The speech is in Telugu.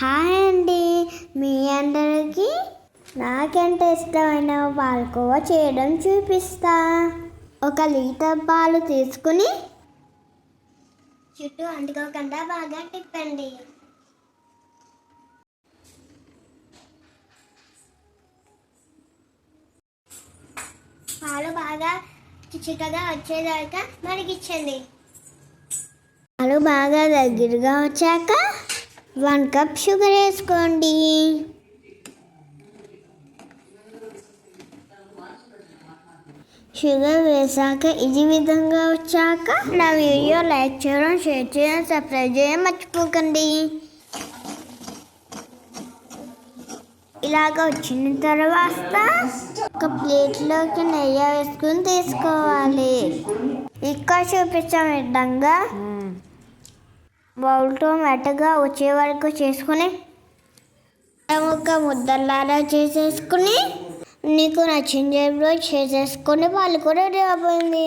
హాయ్ అండి. మీ అందరికీ నాకెంత ఇష్టమైన పాలకోవా చేయడం చూపిస్తా. ఒక లీటర్ పాలు తీసుకుని చుట్టూ అంటుకోకుండా బాగా తిప్పండి. పాలు బాగా చిక్కగా వచ్చేదాకా మరిగించండి. పాలు బాగా దగ్గరగా వచ్చాక వన్ కప్ షుగర్ వేసుకోండి. షుగర్ వేసాక ఇది విధంగా వచ్చాక నా వీడియో లైక్ చేయడం షేర్ చేయడం సబ్స్క్రైబ్ చేయడం మర్చిపోకండి. ఇలాగ వచ్చిన తర్వాత ఒక ప్లేట్లోకి నెయ్యి వేసుకుని తీసుకోవాలి. ఇక్కడ చూపించిన విధంగా బౌల్తో మెటగా వచ్చే వరకు చేసుకుని ఒక ముద్దలాగా చేసేసుకుని నీకు నచ్చిన జేబులో చేసేసుకుని వాళ్ళు కూడా రెడీ అయిపోయింది